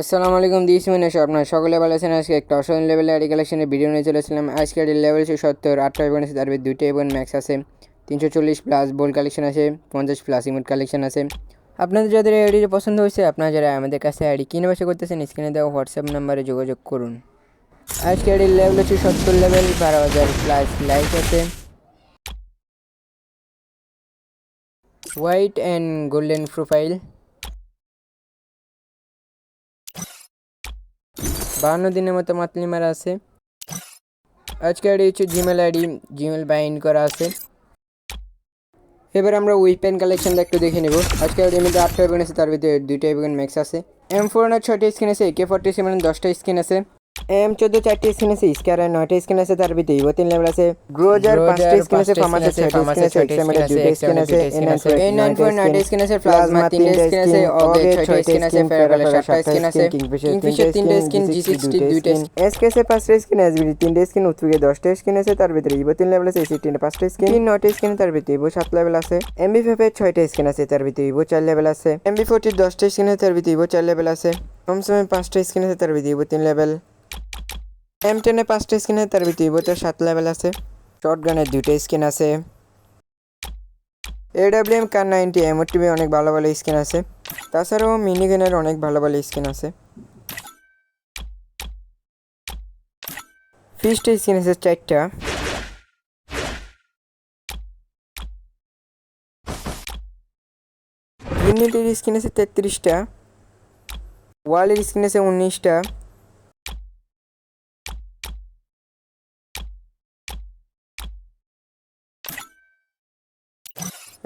আসসালামু আলাইকুম দিস মিনেশ আপনার সকলে ভালো আছেন। আজকে একটা অসাধারণ লেভেলের আইডি কালেকশনের ভিডিও নিয়ে চলেছিলাম আজকে আইডির লেভেল আছে সত্তর আটটা এবং আছে তার দুইটা এবং ম্যাক্স আছে। তিনশো চল্লিশ প্লাস বোল কালেকশন আছে, পঞ্চাশ প্লাস ইমোট কালেকশন আছে। আপনাদের যাদের আইডি পছন্দ হয়েছে, আপনারা যারা আমাদের কাছে আইডি কিনে বসে করতেছেন স্ক্রিনে দেওয়া হোয়াটসঅ্যাপ নাম্বারে যোগাযোগ করুন। আজকে আইডির লেভেল হচ্ছে সত্তর লেভেল বারো হাজার প্লাস লাইক আছে। হোয়াইট অ্যান্ড গোল্ডেন প্রোফাইল বাহান্ন দিনের মতো মাতলি মারা আছে। আজকে আইডি হচ্ছে জিমেল আইডি জিমেল বাইন্ড করা আছে। এবার আমরা উইপেন কালেকশনটা একটু দেখে নেব। আজকে আইডির মধ্যে আটটা ইভেন আছে, তার ভিতরে দুইটা ম্যাক্স আছে। এম ফোর না ছয়টা স্কিন আছে কে ফোরটি সেভেন দশটা স্কিন আছে। এম চোদ্দ চারটি স্কিন আছে স্কার নয়টা স্কিন আছে তার ভিতরে ইভো তিন লেভেল আছে গ্রোজার পাঁচটা স্কিন আছে ফার্মাসের ছয়টা স্কিন আছে দুইটা স্কিন আছে এন নাইন ফোর নয়টা স্কিন আছে প্লাজমা তিনটা স্কিন আছে অগে ছয়টা স্কিন আছে ফেয়ারবেলের সাতটা স্কিন আছে কিংফিশার তিনটা স্কিন জি সিক্সটি দুইটা এসকেসে পাঁচটা স্কিন এসবিডি তিনটে স্কিন উত্তরকে দশটা স্কিন আছে তার ভিতরে ইভো তিন লেভেল আছে এসি তিনটে পাঁচটা স্কিন নয়টা স্কিন তার ভিতরে ইভো সাত লেভেল আছে এমবি ফাইভের ছয়টা স্কিন আছে তার ভিতরে ইভো চার লেভেল আছে এমবি ফোরটির দশটা স্কিন আছে তার ভিতরে ইভো চার লেভেল আছে হোমসমের পাঁচটা স্কিন আছে তার ভিতরে ইভো তিন লেভেল এম টেনে পাঁচটা স্কিন আছে, তার ভিতরে ইভোতে সাত লেভেল আছে। শর্ট গানের দুইটা স্কিন আছে। এডাব্লিউ এম কার নাইনটি এমও টিভি অনেক ভালো ভালো স্কিন আছে। তাছাড়াও মিনি গেনের অনেক ভালো ভালো স্কিন আছে। ফিস্ট স্কিন আছে চারটা। গ্রিনেটের স্কিন আছে তেত্রিশটা। ওয়ালের স্কিন আছে উনিশটা।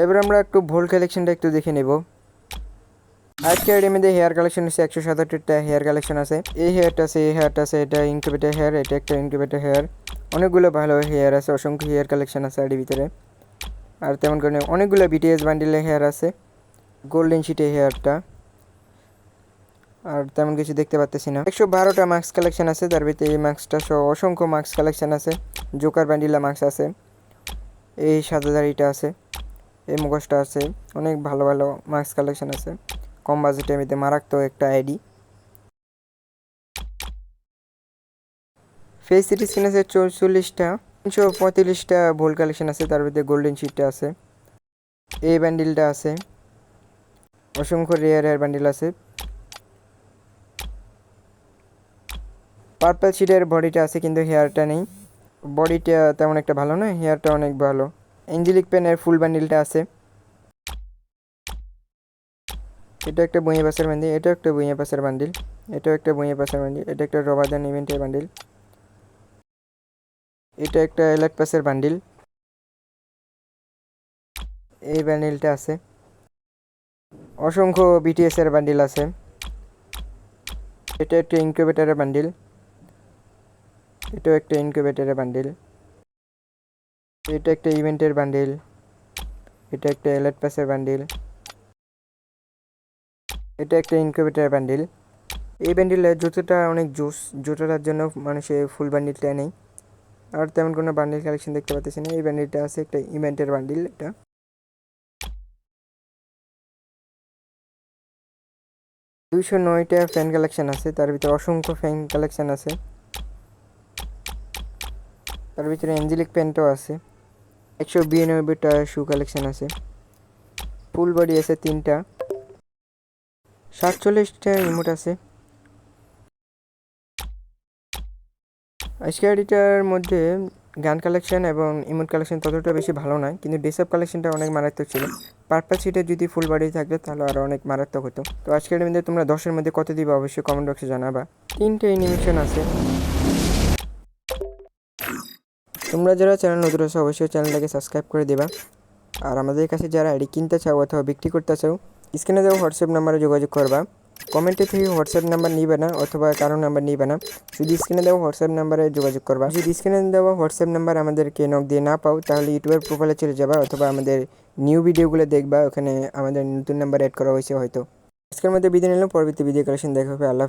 এবার আমরা একটু ভোল কালেকশনটা একটু দেখে নেব। আজকে এর মধ্যে হেয়ার কালেকশন আছে একশো সাতাত্তরটা হেয়ার কালেকশন আছে। এই হেয়ারটা আছে, এই হেয়ারটা আছে, এটা ইনকিউবেটার হেয়ার এটা একটা ইনকিউবেটার হেয়ার অনেকগুলো ভালো হেয়ার আছে, অসংখ্য হেয়ার কালেকশন আছে আইডির ভিতরে। আর তেমন করে অনেকগুলো বিটিএস বান্ডিলের হেয়ার আছে। গোল্ডেন শিটে হেয়ারটা আর তেমন কিছু দেখতে পাচ্তেছি না। একশো বারোটা মাস্ক কালেকশন আছে, তার ভিতরে এই মাস্কটা সহ অসংখ্য মাস্ক কালেকশন আছে। জোকার বান্ডিলা মাস্ক আছে। এই সাদা দাড়িটা আছে। এই মুখোশটা আছে। অনেক ভালো ভালো মাস্ক কালেকশন আছে। কম বাজেটের মধ্যে মারাত্মক একটা আইডি ফেস সিটি স্ক্রিন আছে চৌচল্লিশটা তিনশো পঁয়ত্রিশটা ভোল কালেকশন আছে। তার ভিতরে গোল্ডেন শিটটা আছে। এই ব্যান্ডেলটা আছে। অসংখ্য রেয়ার রেয়ার ব্যান্ডেল আছে। পার্পল শিটের বডিটা আছে, কিন্তু হেয়ারটা নেই। বডিটা তেমন একটা ভালো নয় হেয়ারটা অনেক ভালো। এঞ্জেলিক পেনের ফুল বান্ডিলটা আছে। এটা একটা বইয়ে পাসের বান্ডিল এটা একটা বইয়ে পাসের বান্ডিল এটাও একটা বইয়ে পাসের বান্ডিল এটা একটা রবাদান ইভেন্টের বান্ডিল এটা একটা এলাইট পাসের বান্ডিল এই বান্ডিলটা আছে। অসংখ্য বিটিএস এর বান্ডিল আছে। এটা একটা ইনকিউবেটারের বান্ডিল এটাও একটা ইনকিউবেটারের বান্ডিল এটা একটা ইভেন্টের বান্ডিল। এটা একটা এলাইট পাসের বান্ডিল। এটা একটা ইনকিউবেটার বান্ডিল। এই বান্ডিলের জুতোটা অনেক জুস, জুতোটার জন্য মানুষে ফুল বান্ডিলটা নেই। আর তেমন কোনো বান্ডিল কালেকশন দেখতে পাচ্ছি না। এই বান্ডিলটা আছে একটা ইভেন্টের বান্ডিল, এটা। দুইশো নয়টা ফ্যান কালেকশন আছে। তার ভিতরে অসংখ্য ফ্যান কালেকশন আছে। তার ভিতরে অ্যাঞ্জেলিক প্যান্টও আছে। একশো বিরানব্বইটা শু কালেকশন আছে। ফুল বডি আছে তিনটা। সাতচল্লিশটা রিমোট আছে। আজকে গাড়িটার মধ্যে গান কালেকশন এবং ইমোট কালেকশন ততটা বেশি ভালো নয়, কিন্তু ডেসঅপ কালেকশনটা অনেক মারাত্মক ছিল। পার্পল সিটে যদি ফুল বডি থাকতো তাহলে আরও অনেক মারাত্মক হতো। তো আজকের মধ্যে তোমরা দশের মধ্যে কত দিবে অবশ্যই কমেন্ট বক্সে জানাবা। তিনটে অ্যানিমেশন আছে। তোমরা যারা চ্যানেল নতুন আছো অবশ্যই চ্যানেলটাকে সাবস্ক্রাইব করে দেবা। আর আমাদের কাছে যারা আইডি কিনতে চাও অথবা বিক্রি করতে চাও, স্ক্রিনে দেওয়া হোয়াটসঅ্যাপ নাম্বারে যোগাযোগ করবা। কমেন্টে থেকে হোয়াটসঅ্যাপ নাম্বার নিবে না অথবা কারও নাম্বার নিবে না, শুধু স্ক্রিনে দেওয়া হোয়াটসঅ্যাপ নাম্বারে যোগাযোগ করবা। যদি স্ক্রিনে দেওয়া হোয়াটসঅ্যাপ নাম্বার আমাদেরকে নক দিয়ে না পাও, তাহলে ইউটিউবের প্রোফাইলে চলে যাবা অথবা আমাদের নিউ ভিডিওগুলো দেখবা, ওখানে আমাদের নতুন নাম্বার অ্যাড করা হয়েছে হয়তো। আজকের মধ্যে বিদায় নিলাম, পরবর্তী ভিডিও কালেকশন দেখা হবে, আল্লাহ